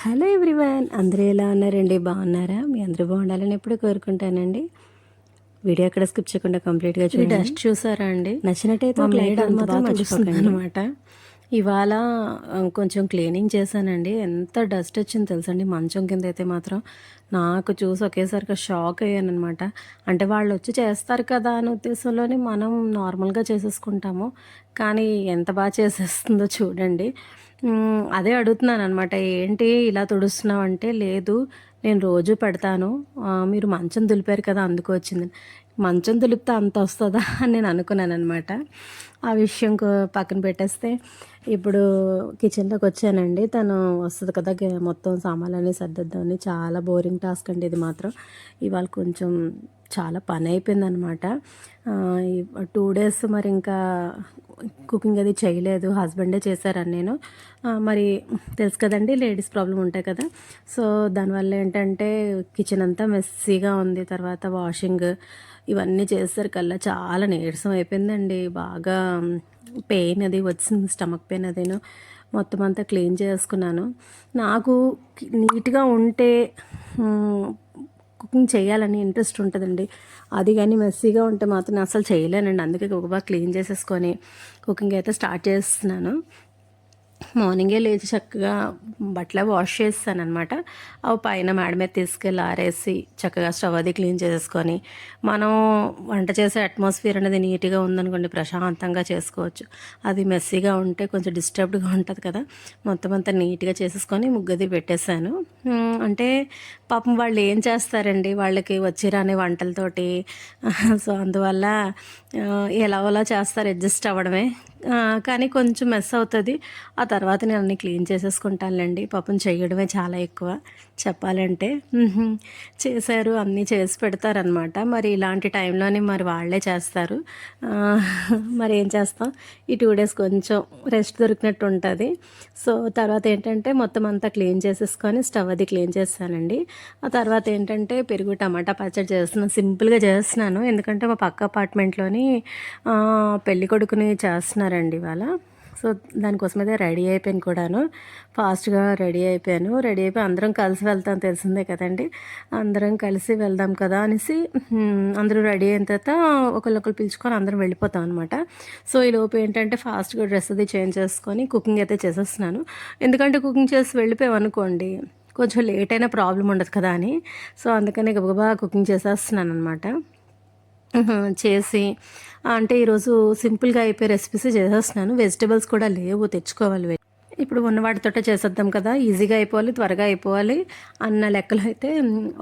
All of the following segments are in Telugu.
హలో ఎవ్రీవన్ అందరూ ఎలా ఉన్నారండి? బాగున్నారా? మీ అందరూ బాగుండాలని ఎప్పుడు కోరుకుంటానండి. వీడియో ఎక్కడ స్కిప్ చేయకుండా కంప్లీట్గా చూడండి. డస్ట్ చూసారా అండి? నచ్చినట్టయితే అనమాట ఇవాళ కొంచెం క్లీనింగ్ చేశానండి. ఎంత డస్ట్ వచ్చింది తెలుసండి? మంచం కింద అయితే మాత్రం నాకు చూసి ఒకేసారిగా షాక్ అయ్యాను అనమాట అంటే వాళ్ళు వచ్చి చేస్తారు కదా అనే ఉద్దేశంలోనే మనం నార్మల్గా చేసేసుకుంటాము. కానీ ఎంత బాగా చేసేస్తుందో చూడండి. అదే అడుగుతున్నాను అనమాట ఏంటి ఇలా తుడుస్తున్నావు అంటే లేదు నేను రోజు పెడతాను. మీరు మంచం దులిపారు కదా అందుకు వచ్చింది మంచం దులిపితే అంత వస్తుందా అని నేను అనుకున్నాను అనమాట ఆ విషయం పక్కన పెట్టేస్తే ఇప్పుడు కిచెన్లోకి వచ్చానండి. తను వస్తుంది కదా మొత్తం సామాన్లన్నీ సర్దిద్దామని. చాలా బోరింగ్ టాస్క్ అండి ఇది మాత్రం. ఇవాళ కొంచెం చాలా పని అయిపోయిందనమాట టూ డేస్ మరి ఇంకా కుకింగ్ అది చేయలేదు. హస్బెండే చేశారని నేను. మరి తెలుసు కదండి లేడీస్ ప్రాబ్లం ఉంటాయి కదా. సో దానివల్ల ఏంటంటే కిచెన్ అంతా మెస్సీగా ఉంది. తర్వాత వాషింగ్ ఇవన్నీ చేసేసరికల్లా చాలా నీరసం అయిపోయిందండి. బాగా పెయిన్ అది వచ్చింది స్టమక్ పెయిన్ అదేను. మొత్తం అంతా క్లీన్ చేసుకున్నాను. నాకు నీట్గా ఉంటే కుకింగ్ చేయాలని ఇంట్రెస్ట్ ఉంటుందండి. అది కానీ మెస్సీగా ఉంటే మాత్రం అసలు చేయలేనండి. అందుకే ఒక బాగా క్లీన్ చేసేసుకొని కుకింగ్ అయితే స్టార్ట్ చేస్తున్నాను. మార్నింగే లేచి చక్కగా బట్టలు వాష్ చేస్తాను అనమాట అవి పైన మేడ మీద తీసుకెళ్ళి ఆరేసి చక్కగా స్టవ్ అది క్లీన్ చేసేసుకొని మనం వంట చేసే అట్మాస్ఫియర్ అనేది నీట్గా ఉందనుకోండి ప్రశాంతంగా చేసుకోవచ్చు. అది మెస్సీగా ఉంటే కొంచెం డిస్టర్బ్డ్గా ఉంటుంది కదా. మొత్తం అంతా నీట్గా చేసేసుకొని ముగ్గది పెట్టేశాను. అంటే పాపం వాళ్ళు ఏం చేస్తారండి? వాళ్ళకి వచ్చిరాని వంటలతోటి. సో అందువల్ల ఎలా ఎలాగోలా చేస్తారు అడ్జస్ట్ అవ్వడమే. కానీ కొంచెం మెస్ అవుతుంది. ఆ తర్వాత నేను అన్ని క్లీన్ చేసేసుకుంటానులేండి. పాపం చేయడమే చాలా ఎక్కువ చెప్పాలంటే. చేశారు అన్నీ చేసి పెడతారనమాట మరి ఇలాంటి టైంలోనే మరి వాళ్ళే చేస్తారు. మరి ఏం చేస్తాం? ఈ టూ డేస్ కొంచెం రెస్ట్ దొరికినట్టు ఉంటుంది. సో తర్వాత ఏంటంటే మొత్తం అంతా క్లీన్ చేసేసుకొని స్టవ్ అది క్లీన్ చేస్తానండి. ఆ తర్వాత ఏంటంటే పెరుగు టమాటా పచ్చడి చేస్తున్నాను. సింపుల్గా చేస్తున్నాను. ఎందుకంటే మా పక్క అపార్ట్మెంట్లోని పెళ్ళికొడుకుని కొడుకుని చేస్తున్నారండి ఇవాళ. సో దానికోసం అయితే రెడీ అయిపోయాను కూడాను. ఫాస్ట్గా రెడీ అయిపోయాను. రెడీ అయిపోయి అందరం కలిసి వెళ్తాం తెలిసిందే కదండి. అందరం కలిసి వెళ్దాం కదా అనేసి అందరూ రెడీ అయిన తర్వాత ఒకళ్ళొకరు పిలుచుకొని అందరం వెళ్ళిపోతాం అనమాట సో ఈ లోపు ఏంటంటే ఫాస్ట్గా డ్రెస్ అది చేంజ్ చేసుకొని కుకింగ్ అయితే చేసేస్తున్నాను. ఎందుకంటే కుకింగ్ చేసి వెళ్ళిపోయామనుకోండి కొంచెం లేట్ అయినా ప్రాబ్లం ఉండదు కదా అని. సో అందుకని గబగబా కుకింగ్ చేసేస్తున్నాను అనమాట చేసి అంటే ఈరోజు సింపుల్గా అయిపోయే రెసిపీస్ చేసేస్తున్నాను. వెజిటబుల్స్ కూడా లేవు తెచ్చుకోవాలి. ఇప్పుడు ఉన్నవాటితోటే చేసేద్దాం కదా. ఈజీగా అయిపోవాలి త్వరగా అయిపోవాలి అన్న లెక్కలు అయితే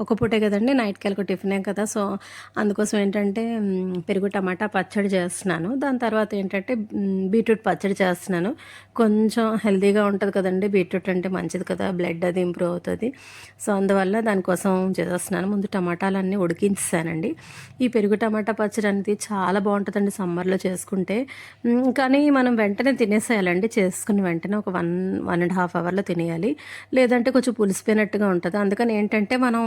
ఒక పూటే కదండి నైట్కి వెళ్ళక టిఫినే కదా. సో అందుకోసం ఏంటంటే పెరుగు టమాటా పచ్చడి చేస్తున్నాను. దాని తర్వాత ఏంటంటే బీట్రూట్ పచ్చడి చేస్తున్నాను. కొంచెం హెల్దీగా ఉంటుంది కదండి బీట్రూట్ అంటే మంచిది కదా బ్లడ్ అది ఇంప్రూవ్ అవుతుంది. సో అందువల్ల దానికోసం చేసేస్తున్నాను. ముందు టమాటాలన్నీ ఉడికించానండి ఈ పెరుగు టమాటా పచ్చడి అనేది చాలా బాగుంటుందండి సమ్మర్లో చేసుకుంటే. కానీ మనం వెంటనే తినేసేయాలండి చేసుకుని వెంటనే ఒక one one one and half అవర్లో తినేయాలి. లేదంటే కొంచెం పులిసిపోయినట్టుగా ఉంటుంది. అందుకని ఏంటంటే మనం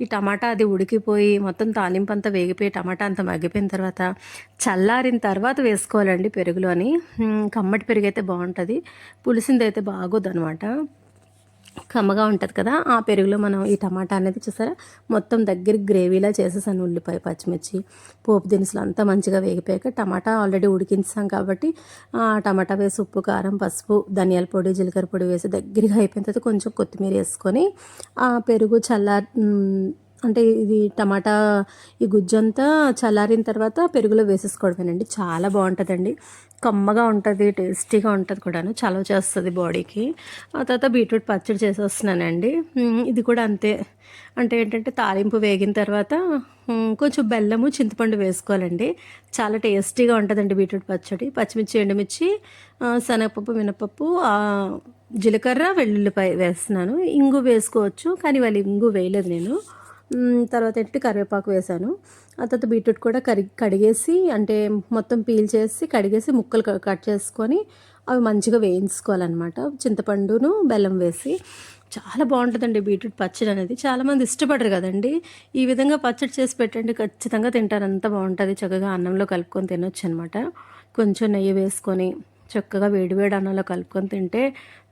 ఈ టమాటా అది ఉడికిపోయి మొత్తం తాలింపు అంతా వేగిపోయి టమాటా అంతా మగ్గిపోయిన తర్వాత చల్లారిన తర్వాత వేసుకోవాలండి పెరుగులోని కమ్మటి పెరుగు అయితే బాగుంటుంది. పులిసిందైతే బాగోదు అనమాట కమ్మగా ఉంటుంది కదా ఆ పెరుగులో మనం ఈ టమాటా అనేది చూసారా? మొత్తం దగ్గర గ్రేవీలా చేసేసాను ఉల్లిపాయ పచ్చిమిర్చి పోపు దినుసులు అంతా మంచిగా వేగిపోయాక టమాటా ఆల్రెడీ ఉడికించాం కాబట్టి ఆ టమాటా వేసి ఉప్పు కారం పసుపు ధనియాల పొడి జీలకర్ర పొడి వేసి దగ్గరగా అయిపోయిన తర్వాత కొంచెం కొత్తిమీర వేసుకొని ఆ పెరుగు చల్ల అంటే ఇది టమాటా ఈ గుజ్జంతా చల్లారిన తర్వాత పెరుగులో వేసేసుకోవడమేనండి. చాలా బాగుంటుందండి. కమ్మగా ఉంటుంది టేస్టీగా ఉంటుంది కూడాను. చలవ చేస్తుంది బాడీకి. ఆ తర్వాత బీట్రూట్ పచ్చడి చేసేస్తున్నానండి. ఇది కూడా అంతే. అంటే ఏంటంటే తాలింపు వేగిన తర్వాత కొంచెం బెల్లము చింతపండు వేసుకోవాలండి. చాలా టేస్టీగా ఉంటుందండి బీట్రూట్ పచ్చడి. పచ్చిమిర్చి ఎండుమిర్చి శనగపప్పు మినపప్పు జీలకర్ర వెల్లుల్లిపాయ వేస్తున్నాను. ఇంగు వేసుకోవచ్చు కానీ వాళ్ళు ఇంగు వేయలేదు నేను. తర్వాత ఏంటి కరివేపాకు వేసాను. ఆ తర్వాత బీట్రూట్ కూడా కరి కడిగేసి అంటే మొత్తం పీల్ చేసి కడిగేసి ముక్కలు క- కట్ చేసుకొని అవి మంచిగా వేయించుకోవాలన్నమాట. చింతపండును బెల్లం వేసి. చాలా బాగుంటుందండి బీట్రూట్ పచ్చడి అనేది. చాలామంది ఇష్టపడరు కదండి. ఈ విధంగా పచ్చడి చేసి పెట్టండి ఖచ్చితంగా తింటారు. అంత బాగుంటుంది. చక్కగా అన్నంలో కలుపుకొని తినొచ్చు అనమాట కొంచెం నెయ్యి వేసుకొని. చక్కగా వేడివేడి అన్నంలో కలుపుకొని తింటే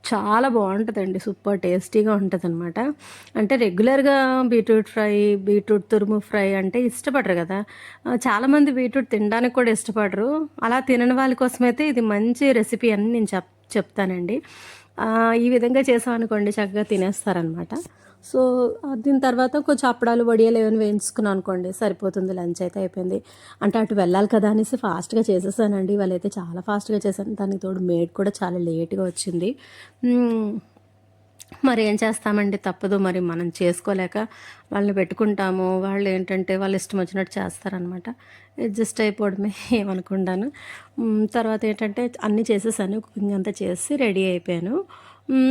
చాలా బాగుంటుందండి సూపర్ టేస్టీగా ఉంటుంది అనమాట అంటే రెగ్యులర్గా బీట్రూట్ ఫ్రై బీట్రూట్ తురుము ఫ్రై అంటే ఇష్టపడరు కదా. చాలామంది బీట్రూట్ తినడానికి కూడా ఇష్టపడరు. అలా తినని వాళ్ళ కోసమైతే ఇది మంచి రెసిపీ అని నేను చెప్ చెప్తానండి. ఈ విధంగా చేసామనుకోండి చక్కగా తినేస్తారనమాట సో దీని తర్వాత కొంచెం అప్పడాలు వడియాలు ఏమైనా వేయించుకున్నాను అనుకోండి సరిపోతుంది లంచ్ అయితే అయిపోయింది. అంటే అటు వెళ్ళాలి కదా అనేసి ఫాస్ట్గా చేసేసానండి. వాళ్ళైతే చాలా ఫాస్ట్గా చేశాను దానికి తోడు మేడ్ కూడా చాలా లేట్గా వచ్చింది. మరి ఏం చేస్తామండి? తప్పదు. మరి మనం చేసుకోలేక వాళ్ళని పెట్టుకుంటాము. వాళ్ళు ఏంటంటే వాళ్ళు ఇష్టం వచ్చినట్టు చేస్తారనమాట అడ్జస్ట్ అయిపోవడమే ఏమనుకుంటాను. తర్వాత ఏంటంటే అన్నీ చేసేసాను. కుకింగ్ అంతా చేసి రెడీ అయిపోయాను.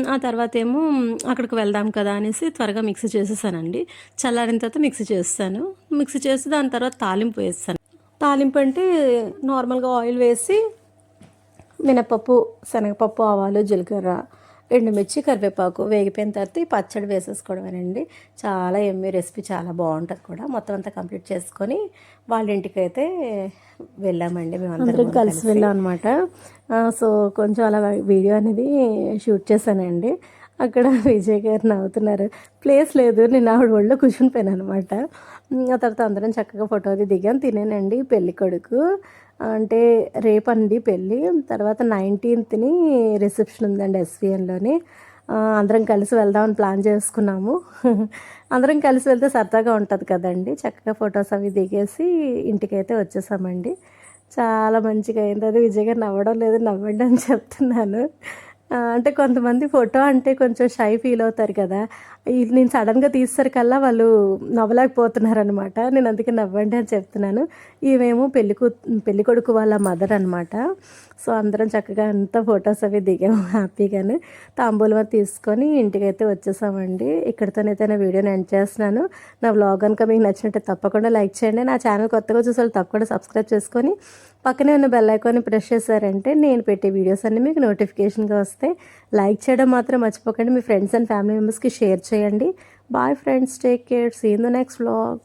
ఆ తర్వాత ఏమో అక్కడికి వెళ్దాం కదా అనేసి త్వరగా మిక్సీ చేసేసానండి. చల్లారిన తర్వాత మిక్సీ చేస్తాను. మిక్సీ చేసి దాని తర్వాత తాలింపు వేస్తాను. తాలింపు అంటే నార్మల్గా ఆయిల్ వేసి మినపప్పు శనగపప్పు ఆవాలు జీలకర్ర ఎండుమిర్చి కరివేపాకు వేగిపోయిన తర్వాత ఈ పచ్చడి వేసేసుకోవడమేనండి. చాలా ఎమ్మి రెసిపీ చాలా బాగుంటుంది కూడా. మొత్తం అంతా కంప్లీట్ చేసుకొని వాళ్ళ ఇంటికి అయితే వెళ్ళామండి మేము అందరం కలిసి వెళ్ళాం అనమాట సో కొంచెం అలా వీడియో అనేది షూట్ చేశానండి. అక్కడ విజయ్ గారు నవ్వుతున్నారు. ప్లేస్ లేదు నేను ఆవిడ ఒళ్ళో కూర్చుని పోయాను అనమాట ఆ తర్వాత అందరం చక్కగా ఫోటో అది దిగాం. తినేనండి పెళ్ళి కొడుకు. అంటే రేపండి పెళ్ళి. తర్వాత నైన్టీన్త్ని రిసెప్షన్ ఉందండి ఎస్విఎన్లోని. అందరం కలిసి వెళ్దామని ప్లాన్ చేసుకున్నాము. అందరం కలిసి వెళ్తే సరదాగా ఉంటుంది కదండి. చక్కగా ఫొటోస్ అవి దిగేసి ఇంటికైతే వచ్చేసామండి. చాలా మంచిగా అయింది. అది విజయ్ నవ్వడం లేదు నవ్వండి అని చెప్తున్నాను. అంటే కొంతమంది ఫోటో అంటే కొంచెం షై ఫీల్ అవుతారు కదా. నేను సడన్గా తీసేసరికల్లా వాళ్ళు నవ్వలేకపోతున్నారు అనమాట నేను అందుకే నవ్వండి అని చెప్తున్నాను. ఇవేమో పెళ్ళి కూ పెళ్ళి కొడుకు వాళ్ళ మదర్ అనమాట సో అందరం చక్కగా అంతా ఫొటోస్ అవి దిగాము హ్యాపీగాను. తాంబూలం అది తీసుకొని ఇంటికైతే వచ్చేసామండి. ఇక్కడితోనైతే నా వీడియోని ఎండ్ చేస్తున్నాను. నా వ్లాగ్ కనుక మీకు నచ్చినట్టు తప్పకుండా లైక్ చేయండి. నా ఛానల్ కొత్తగా చూసే వాళ్ళు తప్పకుండా సబ్స్క్రైబ్ చేసుకొని పక్కనే ఉన్న బెల్ ఐకాన్ని ప్రెస్ చేశారంటే నేను పెట్టే వీడియోస్ అన్నీ మీకు నోటిఫికేషన్గా వస్తాయి. లైక్ చేయడం మాత్రం మర్చిపోకండి. మీ ఫ్రెండ్స్ అండ్ ఫ్యామిలీ మెంబర్స్కి షేర్ చేయండి. Bye friends take care see in the next vlog